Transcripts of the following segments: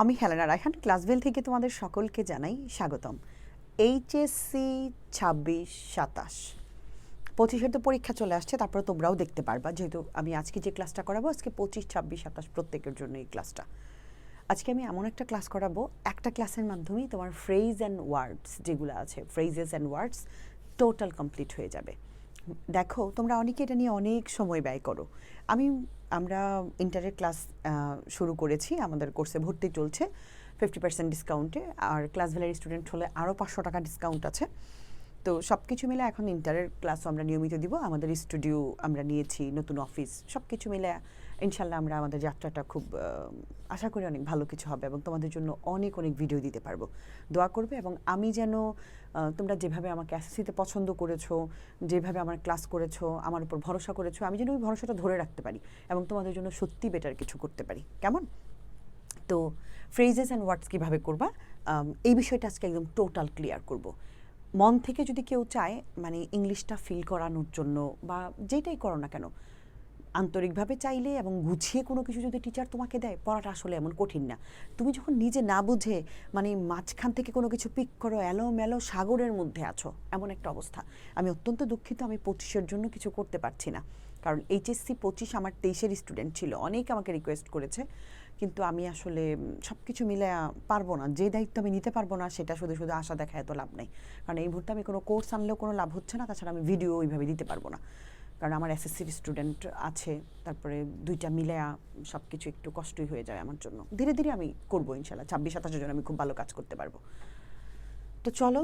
আমি হেলেনা রায়হান, ক্লাসভেল থেকে তোমাদের সকলকে জানাই স্বাগতম। এইচএসসি ছাব্বিশ সাতাশ। পঁচিশের তো পরীক্ষা চলে আসছে, তারপরে তোমরাও দেখতে পারবা। যেহেতু আমি আজকে যে ক্লাসটা করাবো, আজকে পঁচিশ, ছাব্বিশ, সাতাশ প্রত্যেকের জন্য এই ক্লাসটা। আজকে আমি এমন একটা ক্লাস করাবো, একটা ক্লাসের মাধ্যমেই তোমার ফ্রেজ অ্যান্ড ওয়ার্ডস যেগুলো আছে phrases and words total complete হয়ে যাবে। দেখো, তোমরা অনেকে এটা নিয়ে অনেক সময় ব্যয় করো। আমি আমরা ইন্টারের ক্লাস শুরু করেছি। আমাদের কোর্সে ভর্তি চলছে। ফিফটি পার্সেন্ট ডিসকাউন্টে আর ক্লাস ভ্যালারি স্টুডেন্ট হলে আরও পাঁচশো টাকা ডিসকাউন্ট আছে। তো সব কিছু মিলে এখন ইন্টারের ক্লাসও আমরা নিয়মিত দিব। আমাদের স্টুডিও আমরা নিয়েছি, নতুন অফিস সব কিছু মিলে ইনশাল্লাহ আমরা আমাদের যাত্রাটা খুব আশা করি অনেক ভালো কিছু হবে এবং তোমাদের জন্য অনেক অনেক ভিডিও দিতে পারব। দোয়া করবে এবং আমি যেন তোমরা যেভাবে আমাকে এসএসসিতে পছন্দ করেছ, যেভাবে আমার ক্লাস করেছ, আমার উপর ভরসা করেছ, আমি যেন ওই ভরসাটা ধরে রাখতে পারি এবং তোমাদের জন্য সত্যি বেটার কিছু করতে পারি। কেমন? তো ফ্রেজেস অ্যান্ড ওয়ার্ডস কীভাবে করবা? এই বিষয়টা আজকে একদম টোটাল ক্লিয়ার করব। মন থেকে যদি কেউ চায় মানে ইংলিশটা ফিল করানোর জন্য বা যেটাই করো না কেন আন্তরিকভাবে চাইলে এবং গুছিয়ে কোনো কিছু যদি টিচার তোমাকে দেয়, পড়াটা আসলে এমন কঠিন না। তুমি যখন নিজে না বুঝে মানে মাঝখান থেকে কোনো কিছু পিক করো এলো মেলো সাগরের মধ্যে আছো, এমন একটা অবস্থা। আমি অত্যন্ত দুঃখিত, আমি পঁচিশের জন্য কিছু করতে পারছি না। কারণ এইচএসসি পঁচিশ আমার তেইশের স্টুডেন্ট ছিল, অনেক আমাকে রিকোয়েস্ট করেছে। কিন্তু আমি আসলে সব কিছু মিলে পারব না, যে দায়িত্ব আমি নিতে পারব না, সেটা শুধু শুধু আশা দেখা এত লাভ নেই। কারণ এই মুহূর্তে আমি কোনো কোর্স আনলেও কোনো লাভ হচ্ছে না, তাছাড়া আমি ভিডিও ওইভাবে দিতে পারব না। কারণ আমার এসএসসির স্টুডেন্ট আছে, তারপরে দুইটা মিলে সব কিছু একটু কষ্টই হয়ে যায় আমার জন্য। ধীরে ধীরে আমি করব ইনশাল্লাহ ছাব্বিশ, সাতাশের জন্য আমি খুব ভালো কাজ করতে পারব। তো চলো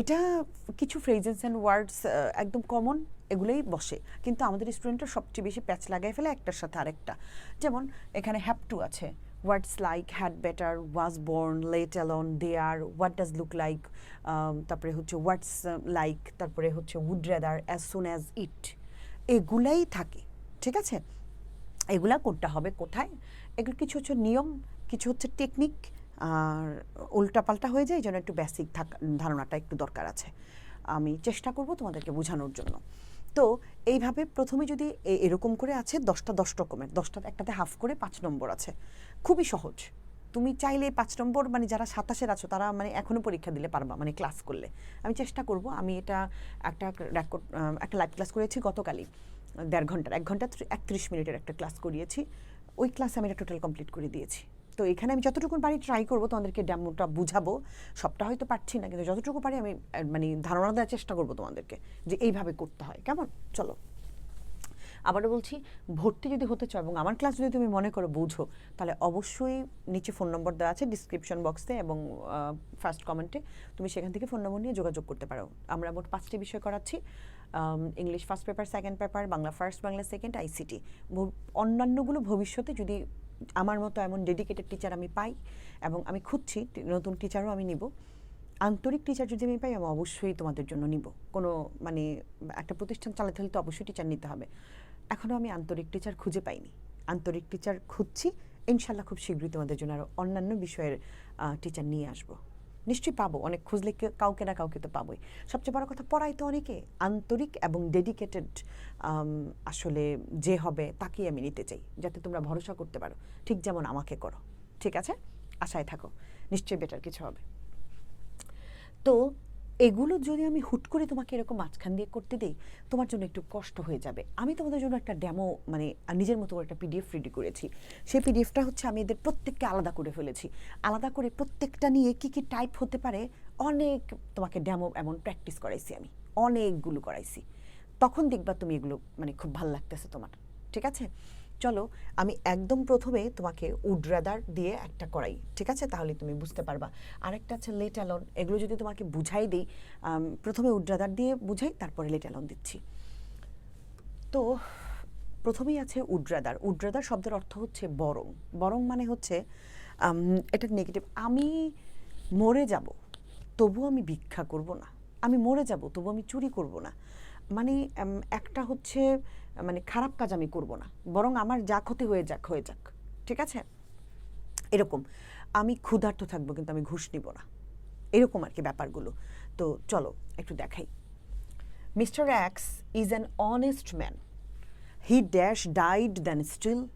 এটা কিছু ফ্রেজেস অ্যান্ড ওয়ার্ডস একদম কমন এগুলোই বসে। কিন্তু আমাদের স্টুডেন্টরা সবচেয়ে বেশি প্যাচ লাগাই ফেলে একটার সাথে আরেকটা। যেমন, এখানে হ্যাপ টু আছে। Words like had better was born let alone they are what does look like তারপরে হচ্ছে ওয়ার্ডস লাইক তারপরে হচ্ছে would rather as soon as it এগুলাই থাকে, ঠিক আছে? এগুলা করতে হবে কোথায়? এগুলো কিছু হচ্ছে নিয়ম, কিছু হচ্ছে টেকনিক আর উল্টাপাল্টা হয়ে যায়, এই একটু বেসিক ধারণাটা একটু দরকার আছে। আমি চেষ্টা করব তোমাদেরকে বোঝানোর জন্য। তো এইভাবে প্রথমে যদি এরকম করে আছে, দশটা দশ রকমের দশটা একটাতে হাফ করে পাঁচ নম্বর আছে। খুবই সহজ। তুমি চাইলে পাঁচ নম্বর মানে যারা সাতাশের আছো, তারা মানে এখনও পরীক্ষা দিলে পারবা মানে ক্লাস করলে। আমি চেষ্টা করব, আমি এটা একটা রেকর্ড একটা লাইভ ক্লাস করেছি গতকালই, দেড় ঘণ্টার, এক ঘণ্টা একত্রিশ মিনিটের একটা ক্লাস করিয়েছি। ওই ক্লাস আমি এটা টোটাল কমপ্লিট করে দিয়েছি। তো এখানে আমি যতটুকু পারি ট্রাই করব, তোমাদেরকে ডেমোটা বুঝাবো, সবটা হয়তো পারছি না, কিন্তু যতটুকু পারি আমি মানে ধারণা দেওয়ার চেষ্টা করব তোমাদেরকে, যে এইভাবে করতে হয়। কেমন? চলো। আবারও বলছি, ভর্তি যদি হতে চাও এবং আমার ক্লাস যদি তুমি মনে করো বুঝো, তাহলে অবশ্যই নিচে ফোন নম্বর দেওয়া আছে ডিসক্রিপশন বক্সে এবং ফার্স্ট কমেন্টে তুমি সেখান থেকে ফোন নম্বর নিয়ে যোগাযোগ করতে পারো। আমরা মোট পাঁচটি বিষয় করাচ্ছি English first paper second paper Bangla first Bangla second ICT অন্যান্যগুলো ভবিষ্যতে যদি আমার মতো এমন ডেডিকেটেড টিচার আমি পাই এবং আমি খুঁজছি, নতুন টিচারও আমি নিব, আন্তরিক টিচার যদি আমি পাই, আমি অবশ্যই তোমাদের জন্য নিব। কোনো মানে একটা প্রতিষ্ঠান চালাতে হলে তো অবশ্যই টিচার নিতে হবে। এখনও আমি আন্তরিক টিচার খুঁজে পাইনি। আন্তরিক টিচার খুঁজছি ইনশাল্লাহ খুব শীঘ্রই তোমাদের জন্য আরও অন্যান্য বিষয়ের টিচার নিয়ে আসব। নিশ্চয়ই পাবো, অনেক খুঁজলে কাউকে না কাউকে তো পাবোই। সবচেয়ে বড় কথা পড়াই তো অনেকে, আন্তরিক এবং ডেডিকেটেড আসলে যে হবে তাকেই আমি নিতে চাই, যাতে তোমরা ভরসা করতে পারো। ঠিক যেমন আমাকে করো, ঠিক আছে? আশায় থাকো, নিশ্চয়ই বেটার কিছু হবে। তো এগুলো যদি আমি হুট করে তোমাকে এরকম মাঝখান দিয়ে করতে দিই, তোমার জন্য একটু কষ্ট হয়ে যাবে। আমি তোমাদের জন্য একটা ডেমো মানে নিজের মতো একটা পিডিএফ রেডি করেছি। সেই পিডিএফটা হচ্ছে আমি এদের প্রত্যেককে আলাদা করে ফেলেছি। আলাদা করে প্রত্যেকটা নিয়ে কি কি টাইপ হতে পারে, অনেক তোমাকে ডেমো এমন প্র্যাকটিস করাইছি আমি। অনেকগুলো করাইছি। তখন দেখবা তুমি এগুলো মানে খুব ভালো লাগতেছে তোমার। ঠিক আছে? চলো, আমি একদম প্রথমে তোমাকে উড রাদার দিয়ে একটা করাই ঠিক আছে? তাহলে তুমি বুঝতে পারবা। আরেকটা আছে লেট অ্যালন এগুলো যদি তোমাকে বুঝাই দিই প্রথমে উড রাদার দিয়ে বুঝাই, তারপরে লেট অ্যালন দিচ্ছি। তো, প্রথমেই আছে উড্রাদার উড্রাদার শব্দের অর্থ হচ্ছে বরং। বরং মানে হচ্ছে এটা নেগেটিভ আমি মরে যাব, তবু আমি ভিক্ষা করব না। আমি মরে যাব, তবু আমি চুরি করব না। মানে একটা হচ্ছে মানে খারাপ কাজ আমি করব না। বরং আমার যা ক্ষতি হয়ে যাক হয়ে যাক। ঠিক আছে? এরকম। আমি ক্ষুধার্ত থাকব কিন্তু আমি ঘুষ নিব না। এরকম আর কি ব্যাপারগুলো। তো চলো, একটু দেখাই। Mister X is an honest man. He dash died than still.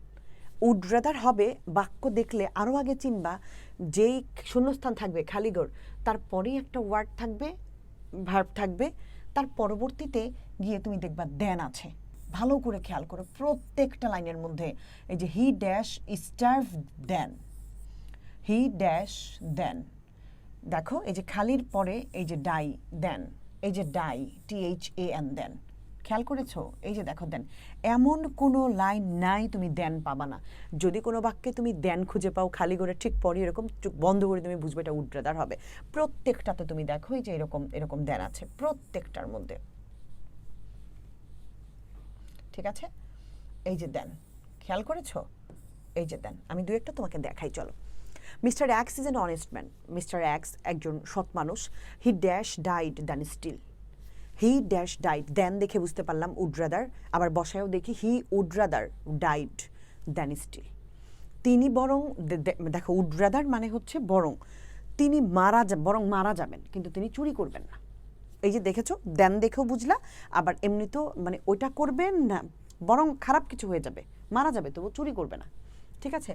Would rather হবে, বাক্য দেখলে আরও আগে চিনবা, যেই শূন্যস্থান থাকবে খালিগড় তারপরেই একটা ওয়ার্ড থাকবে, ভার্ব থাকবে, তার পরবর্তীতে গিয়ে তুমি দেখবা দেন আছে। ভালো করে খেয়াল করো, প্রত্যেকটা লাইনের মধ্যে এই যে he dash starve then he dash then দেখো এই যে খালির পরে এই যে ডাই দেন এই যে die T H A N then খেয়াল করেছ? এই যে দেখো দেন এমন কোনো লাইন নাই তুমি দেন পাবা না। যদি কোনো বাক্যে তুমি দেন খুঁজে পাও খালি করে, ঠিক পরে এরকম বন্ধ করে তুমি বুঝবে এটা উড্রেদার হবে। প্রত্যেকটাতে তুমি দেখো এই যে এরকম এরকম দেন আছে, প্রত্যেকটার মধ্যে। ঠিক আছে? এই যে দেন, খেয়াল করেছ? এই যে দেন, আমি দু একটা তোমাকে দেখাই, চলো। Mister X is an honest man mister X একজন সৎ মানুষ। He dash died than still he dash died then দেখে বুঝতে পারলাম উড্রাদার আবার বসায়ও দেখি he would rather died than still তিনি বরং দেখো উড্রাদার মানে হচ্ছে বরং। তিনি মারা বরং মারা যাবেন, কিন্তু তিনি চুরি করবেন না। এই যে দেখেছ, দেন দেখেও বুঝলা, আবার এমনি তো মানে ওইটা করবেন না, বরং খারাপ কিছু হয়ে যাবে, মারা যাবে তবু চুরি করবে না, ঠিক আছে?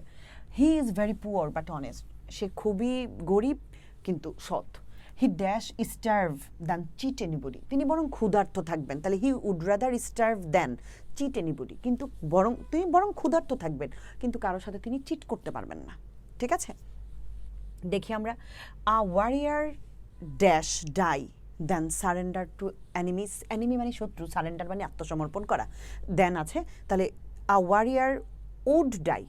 He is very poor but honest সে খুবই গরিব, কিন্তু সৎ। He dash starve than cheat anybody তিনি বরং ক্ষুধার্ত থাকবেন। তাহলে he would rather starve than cheat anybody কিন্তু বরং, তিনি বরং ক্ষুধার্ত থাকবেন, কিন্তু কারোর সাথে তিনি চিট করতে পারবেন না, ঠিক আছে? দেখি আমরা a warrior dash die then surrender to enemies enemy মানে শত্রু সারেন্ডার মানে আত্মসমর্পণ করা। দেন আছে, তাহলে আ ওয়ারিয়ার উড ডাই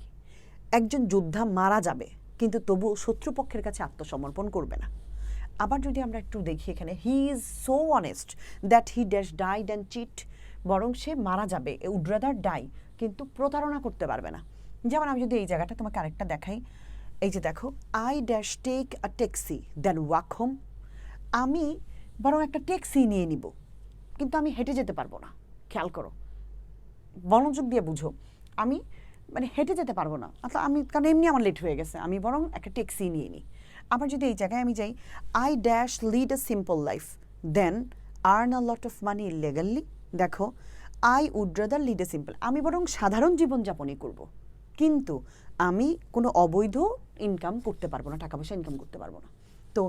একজন যোদ্ধা মারা যাবে, কিন্তু তবু শত্রুপক্ষের কাছে আত্মসমর্পণ করবে না। আবার যদি আমরা একটু দেখি এখানে he is so honest that he dash died and cheat বরং সে মারা যাবে উড রাদার ডাই কিন্তু প্রতারণা করতে পারবে না। যেমন আমি যদি এই জায়গাটা তোমাকে আরেকটা দেখাই, এই যে দেখো I dash take a taxi then walk home আমি বরং একটা ট্যাক্সি নিয়ে নিব। কিন্তু আমি হেঁটে যেতে পারব না। খেয়াল করো। মনোযোগ দিয়ে বুঝো। আমি মানে হেঁটে যেতে পারব না। অর্থাৎ আমি কারণ এমনি আমার লেট হয়ে গেছে। আমি বরং একটা ট্যাক্সি নিয়ে নিই। আবার যদি এই জায়গায় আমি যাই I dash lead a simple life then earn a lot of money illegally দেখো I would rather lead a simple আমি বরং সাধারণ জীবনযাপনই করব। কিন্তু আমি কোনো অবৈধ ইনকাম করতে পারব না। টাকা পয়সা ইনকাম করতে পারব না। তো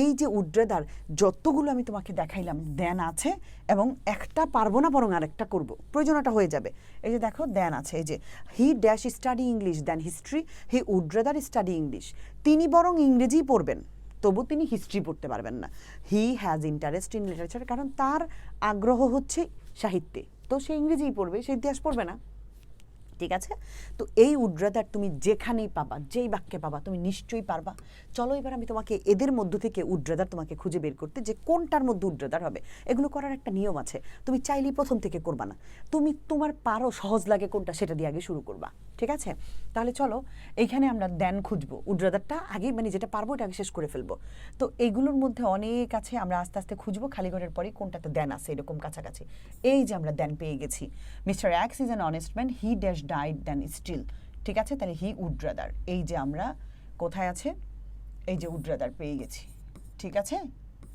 এই যে উড্রেদার, যতগুলো আমি তোমাকে দেখাইলাম, দেন আছে এবং একটা পারব না বরং আরেকটা করব। প্রয়োজনটা হয়ে যাবে। এই যে দেখো, দেন আছে। এই যে he dash study English then history he would rather study English তিনি বরং ইংরেজি পড়বেন, তবু তিনি হিস্ট্রি পড়তে পারবেন না। He has interest in literature কারণ তার আগ্রহ হচ্ছে সাহিত্যে। তো সে ইংরেজিই পড়বে, সে ইতিহাস পড়বে না। ঠিক আছে? তো এই উড্রাদার তুমি যেখানেই পাবা, যেই বাক্যে পাবা, তুমি নিশ্চয়ই পারবা। চলো এবার আমি তোমাকে এদের মধ্য থেকে উড্রাদার তোমাকে খুঁজে বের করতে যে কোনটার মধ্যে উড্রাদার হবে। এগুলো করার একটা নিয়ম আছে। তুমি চাইলেই প্রথম থেকে করবা না। তুমি তোমার পারো সহজ লাগে কোনটা সেটা দিয়ে আগে শুরু করবা। ঠিক আছে? তাহলে চলো, এইখানে আমরা দেন খুঁজবো। উড্রাদারটা আগে মানে যেটা পারব এটা আগে শেষ করে ফেলব। তো এগুলোর মধ্যে অনেক আছে, আমরা আস্তে আস্তে খুঁজবো। খালি ঘরের পরে কোনটাতে দেন আছে এরকম কাছাকাছি। এই যে আমরা দেন পেয়ে গেছি। Mister X is an honest man, he dash died then still. ঠিক আছে? তাহলে হি উড রাদার এই যে আমরা কোথায় আছে? এই যে উড রাদার পেয়ে গেছি। ঠিক আছে?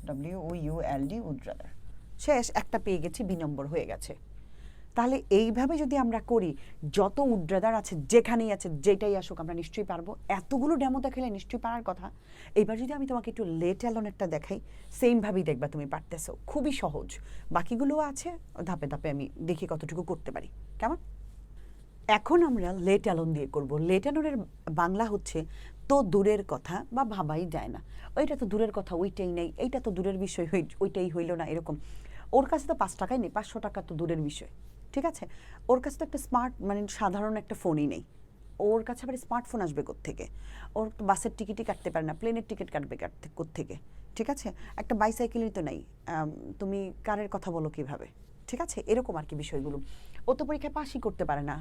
W U L D would rather শেষ, একটা পেয়ে গেছি, বি নম্বর হয়ে গেছে। তাহলে এইভাবে যদি আমরা করি, যত উড্রাদার আছে, যেখানেই আছে, যেটাই আসুক, আমরা নিশ্চয়ই পারব। এতগুলো ডেমো দেখালে নিশ্চয়ই পারার কথা। এইবার যদি আমি তোমাকে একটু লেট অ্যালনেরটা দেখাই, সেমভাবেই দেখবা তুমি পারতেছো। খুবই সহজ। বাকিগুলোও আছে, ধাপে ধাপে আমি দেখি কতটুকু করতে পারি। কেমন? এখন আমরা লেট অ্যালন দিয়ে করব। লেট অ্যালনের বাংলা হচ্ছে, তো দূরের কথা বা ভাবাই যায় না। ওইটা তো দূরের কথা, ওইটাই নেই। এইটা তো দূরের বিষয় হই, ওইটাই হইল না, এরকম। ওর কাছে তো পাঁচ টাকাই নেই, পাঁচশো টাকা তো দূরের বিষয়। ঠিক আছে? ওর কাছে তো একটা স্মার্ট মানে সাধারণ একটা ফোনই নেই। ওর কাছে আবার স্মার্টফোন আসবে থেকে ওর তো বাসের টিকিটই কাটতে পারে না প্লেনের টিকিট কাটবে থেকে ঠিক আছে? একটা বাইসাইকেলই তো নেই। তুমি কারের কথা বলো কীভাবে? ঠিক আছে? এরকম আর কি বিষয়গুলো। ও তো পরীক্ষায় পাশই করতে পারে না।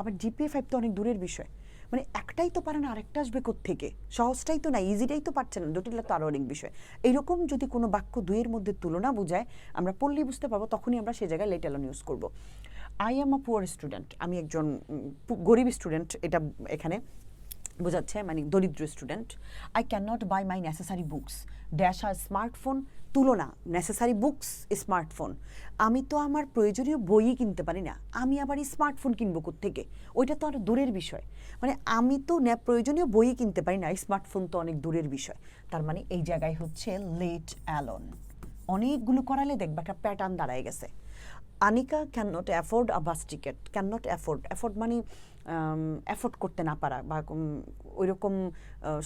আবার জিপিএ ফাইভ তো অনেক দূরের বিষয়। মানে একটাই তো পারে না, আরেকটা আসবে থেকে সহজটাই তো না ইজিটাই তো পারছে না জটিলতা তো আরও অনেক বিষয়। এইরকম যদি কোনো বাক্য দুইয়ের মধ্যে তুলনা বোঝায়, আমরা পড়লেই বুঝতে পারব, তখনই আমরা সে জায়গায় লেট অ্যালন ইউজ করব। I am a poor student আমি একজন গরিব স্টুডেন্ট এটা এখানে। বোঝাচ্ছে মানে দরিদ্র student I can not buy my necessary books dash R smartphone তুলনা নেসেসারি বুকস স্মার্টফোন আমি তো আমার প্রয়োজনীয় বইই কিনতে পারি না, আমি আবার এই স্মার্টফোন কিনবো থেকে ওইটা তো আর দূরের বিষয়। মানে আমি তো প্রয়োজনীয় বইই কিনতে পারি না স্মার্টফোন তো অনেক দূরের বিষয়। তার মানে এই জায়গায় হচ্ছে লেট অ্যালন অনেকগুলো করালে দেখবা একটা প্যাটার্ন দাঁড়ায় গেছে। Anika can not afford a bus ticket can not afford afford মানে অ্যাফোর্ড করতে না পারা বা ওই রকম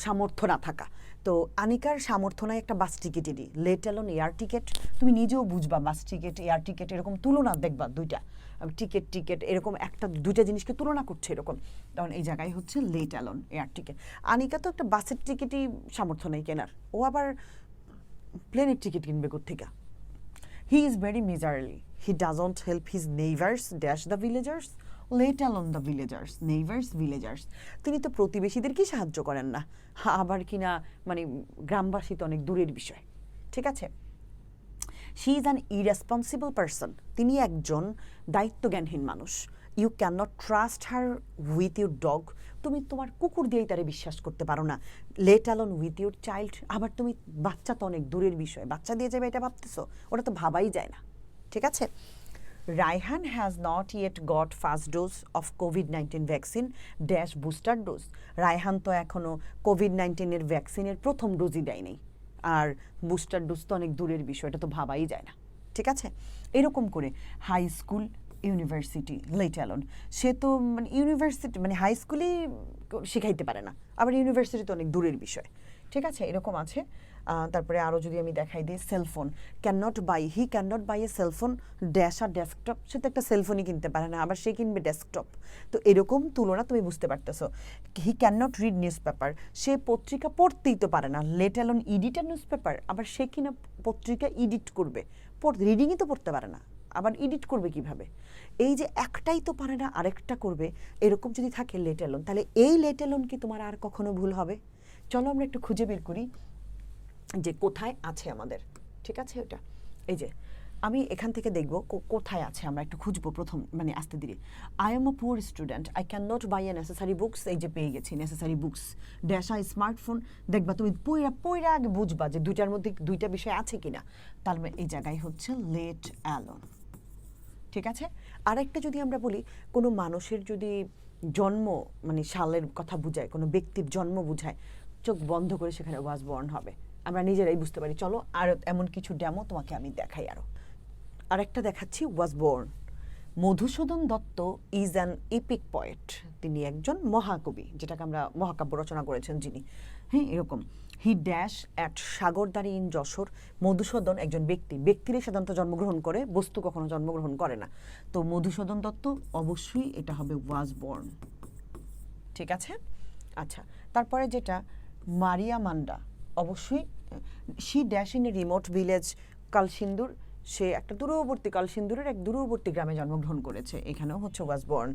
সামর্থ্য না থাকা। তো আনিকার সামর্থ্য নাই একটা বাস টিকিটেরই লেট অ্যালোন এয়ার টিকিট। তুমি নিজেও বুঝবা বাস টিকিট এয়ার টিকিট এরকম তুলনা দেখবা দুইটা। টিকিট টিকিট এরকম একটা দুইটা জিনিসকে তুলনা করছে এরকম। তখন এই জায়গায় হচ্ছে let alone air ticket. Anika তো একটা বাসের টিকিটই সামর্থ্য নেই কেনার। ও আবার প্লেনের টিকিট কিনবে কোথেকে He is very miserly. He doesn't help his neighbors dash the villagers, let alone the villagers neighbors, villagers তিনি তো প্রতিবেশীদেরকেই সাহায্য করেন না। আবার কিনা মানে গ্রামবাসী তো অনেক দূরের বিষয়। ঠিক আছে? She is an irresponsible person তিনি একজন দায়িত্বজ্ঞানহীন মানুষ। You can not trust her with your dog তুমি তোমার কুকুর দিয়েই তারে বিশ্বাস করতে পারো না। Let alone with your child আবার তুমি বাচ্চা তো অনেক দূরের বিষয়। বাচ্চা দিয়ে যাবে এটা ভাবতেছো? ওটা তো ভাবাই যায় না। ঠিক আছে? Raihan has not yet got first dose of COVID nineteen vaccine dash booster dose Raihan তো এখনও কোভিড নাইন্টিনের ভ্যাকসিনের প্রথম ডোজই দেয়নি। আর বুস্টার ডোজ তো অনেক দূরের বিষয়, এটা তো ভাবাই যায় না। ঠিক আছে? এরকম করে high school university let alone সে তো মানে ইউনিভার্সিটি মানে হাই স্কুলেই শেখাইতে পারে না। আবার ইউনিভার্সিটি তো অনেক দূরের বিষয়। ঠিক আছে, এরকম আছে। তারপরে আরও যদি আমি দেখাই দিই cellphone can not buy he can not buy a cellphone dash R desktop সে তো একটা সেলফোনই কিনতে পারে না, আবার সে কিনবে ডেস্কটপ তো এরকম তুলনা তুমি বুঝতে পারতেছো। He can not read newspaper সে পত্রিকা পড়তেই তো পারে না let alone edit newspaper আবার সে কিনা পত্রিকা এডিট করবে। রিডিংই তো পড়তে পারে না, আবার এডিট করবে কীভাবে? এই যে একটাই তো পারে না, আরেকটা করবে। এরকম যদি থাকে লেট অ্যালন তাহলে এই লেট অ্যালন কি তোমার আর কখনো ভুল হবে? চলো আমরা একটু খুঁজে বের করি যে কোথায় আছে আমাদের। ঠিক আছে ওটা? এই যে, আমি এখান থেকে দেখব কোথায় আছে, আমরা একটু খুঁজবো প্রথম মানে আস্তে ধীরে। I am a poor student I can not buy a necessary books এই যে পেয়ে গেছি necessary books dash I smartphone দেখবা তুমি পইরা পইরা আগে বুঝবা যে দুইটার মধ্যে দুইটা বিষয় আছে কিনা। তার মানে এই জায়গায় হচ্ছে লেট অ্যালন ঠিক আছে? আরেকটা যদি আমরা বলি, কোনো মানুষের যদি জন্ম মানে সালের কথা বুঝায়, কোনো ব্যক্তির জন্ম বুঝায় চোখ বন্ধ করে সেখানে ওয়াজ বর্ন হবে। আমরা নিজেরাই বুঝতে পারি, চলো আর এমন কিছু ডেমো তোমাকে আমি দেখাই আরও। আরেকটা দেখাচ্ছি, was born Madhusudan Dutta is an epic poet তিনি একজন মহাকবি, যেটাকে আমরা মহাকাব্য রচনা করেছেন যিনি। হ্যাঁ এরকম। He dash at Sagardari in Jessore. Madhusudan একজন ব্যক্তি। ব্যক্তিরই সাধারণত জন্মগ্রহণ করে, বস্তু কখনো জন্মগ্রহণ করে না। তো মধুসূদন দত্ত, অবশ্যই এটা হবে ওয়াজ বর্ন ঠিক আছে? আচ্ছা তারপরে যেটা মারিয়া মান্ডা। অবশ্যই she dash in a remote village Kalsindur. সে একটা দূরবর্তী কালসিন্দুরের এক দূরবর্তী গ্রামে জন্মগ্রহণ করেছে। এখানেও হচ্ছে ওয়াজবর্ন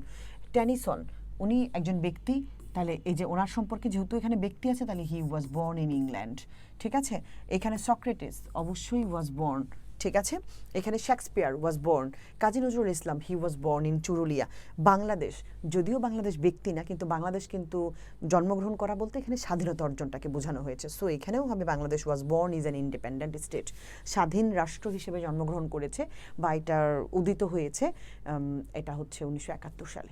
ট্যানিসন উনি একজন ব্যক্তি। তাহলে এই যে ওনার সম্পর্কে যেহেতু এখানে ব্যক্তি আছে, তাহলে he was born in England ঠিক আছে? এখানে সক্রেটিস অবশ্যই ওয়াজ বর্ন ঠিক আছে? এখানে Shakespeare was born Kazi Nazrul Islam he was born in Churulia Bangladesh, যদিও বাংলাদেশ ব্যক্তি না, কিন্তু বাংলাদেশ কিন্তু জন্মগ্রহণ করা বলতে এখানে স্বাধীনতা অর্জনটাকে বোঝানো হয়েছে। সো এখানেও হবে Bangladesh was born is an independent state স্বাধীন রাষ্ট্র হিসেবে জন্মগ্রহণ করেছে বা এটার উদিত হয়েছে এটা হচ্ছে উনিশশো একাত্তর সালে।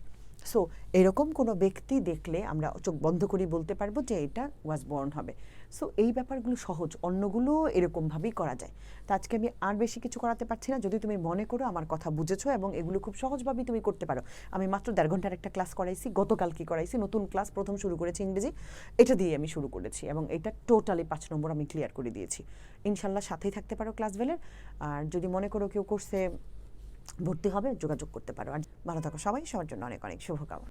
সো এরকম কোনো ব্যক্তি দেখলে আমরা চোখ বন্ধ করে বলতে পারব যে এটা ওয়াজ বর্ন হবে। সো এই ব্যাপারগুলো সহজ, অন্যগুলো এরকমভাবেই করা যায়। তো আজকে আমি আর বেশি কিছু করাতে পারছি না। যদি তুমি মনে করো আমার কথা বুঝেছ এবং এগুলো খুব সহজভাবেই তুমি করতে পারো। আমি মাত্র দেড় ঘণ্টার একটা ক্লাস করাইছি, গতকাল কি করাইছি, নতুন ক্লাস প্রথম শুরু করেছি ইংরেজি। এটা দিয়ে আমি শুরু করেছি এবং এটা টোটালি পাঁচ নম্বর আমি ক্লিয়ার করে দিয়েছি। ইনশাল্লাহ সাথেই থাকতে পারো ক্লাস বেলের। আর যদি মনে করো কেউ কোর্সে ভর্তি হবে যোগাযোগ করতে পারো। আর ভালো থাকো সবাই সবার জন্য অনেক অনেক শুভকামনা।